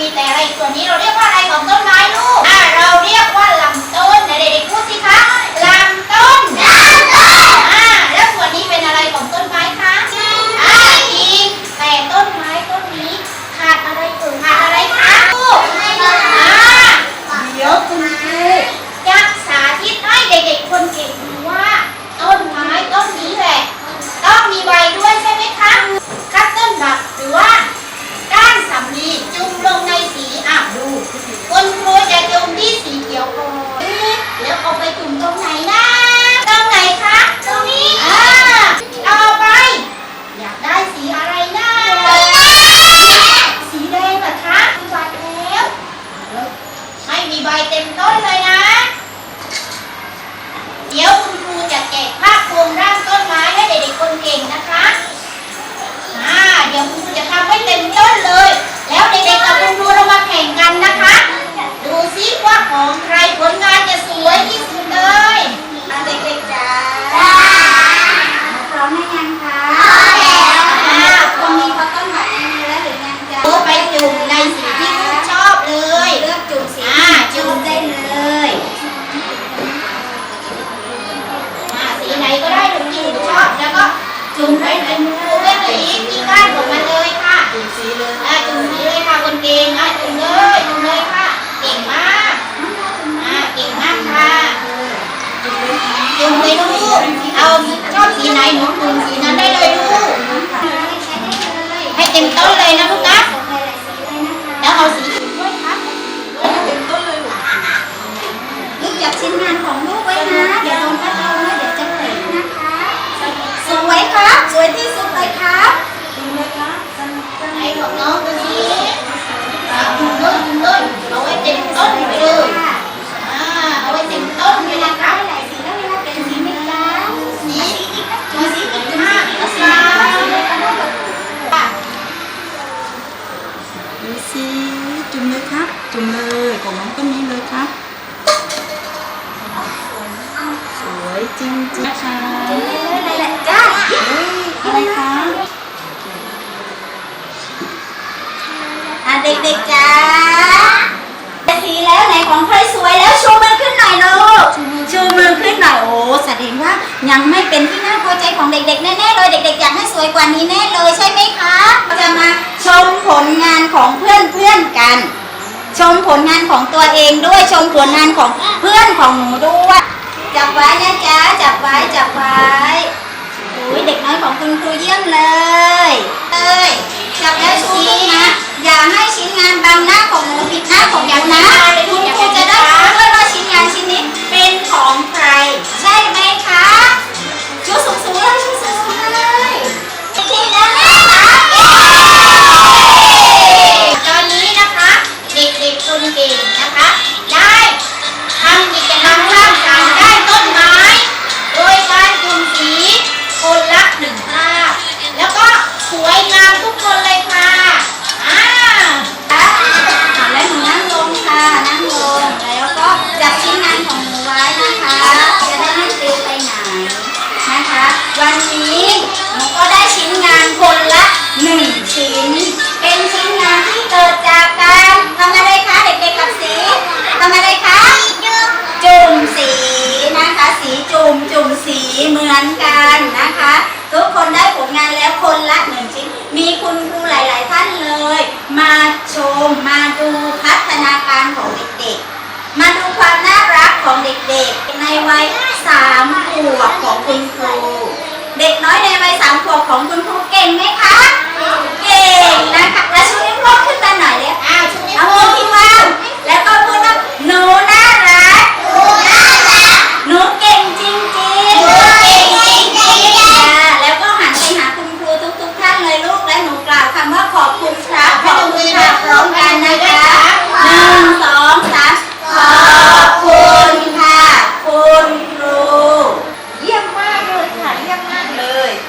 มีแต่อะไรส่วนนี้เราเรียกว่าอะไรของต้นไม้ลูก อ่าเราเรียกว่าลำต้นไหนเด็กๆพูดสิคะลำต้น cuenta จุ่มเลยลูก เอาชอบสีไหนหนูจุ่สีนั้นได้เลยลูก ให้เต็มต้นเลยนะลูกนะ แล้วเอาสีด้วยครับเต็มต้นเลยลูกอยากชิ้นงานของลูกไว้นะเดี๋ยวลงไป เด็กๆจ้าสีแล้วไหนของใครสวยแล้วชูมือขึ้นหน่อยลูกชูมือขึ้นหน่อยโอ้แสดงว่ายังไม่เป็นที่น่าพอใจของเด็กๆแน่ๆเลยเด็ก ๆ อยากให้สวยกว่านี้แน่เลยใช่ไหมคะจะมาชมผลงานของเพื่อนๆกัน ชมผลงานของตัวเองด้วยชมผลงานของเพื่อนของหนูด้วยจับไว้นะจ๊ะจับไว้จับไว้อ้ยเด็กน้อยของคุณครูเยี่ยมเลยเอ้ยจับแล้วชูมือนะ อย่าให้ชิ้นงานบังหน้าของหนูปิดหน้าของอย่างนะคุณครูจะได้รู้ด้วยว่าชิ้นงานชิ้นนี้เป็นของใคร ใช่ ขวบของคุณครู เด็กน้อยในวัยสามขวบของคุณครูเก่งไหมคะ เก่งนะคะแล้วชูนิ้วโป้งขึ้นมาหน่อยเลยอ้าวชูนิ้วโป้ง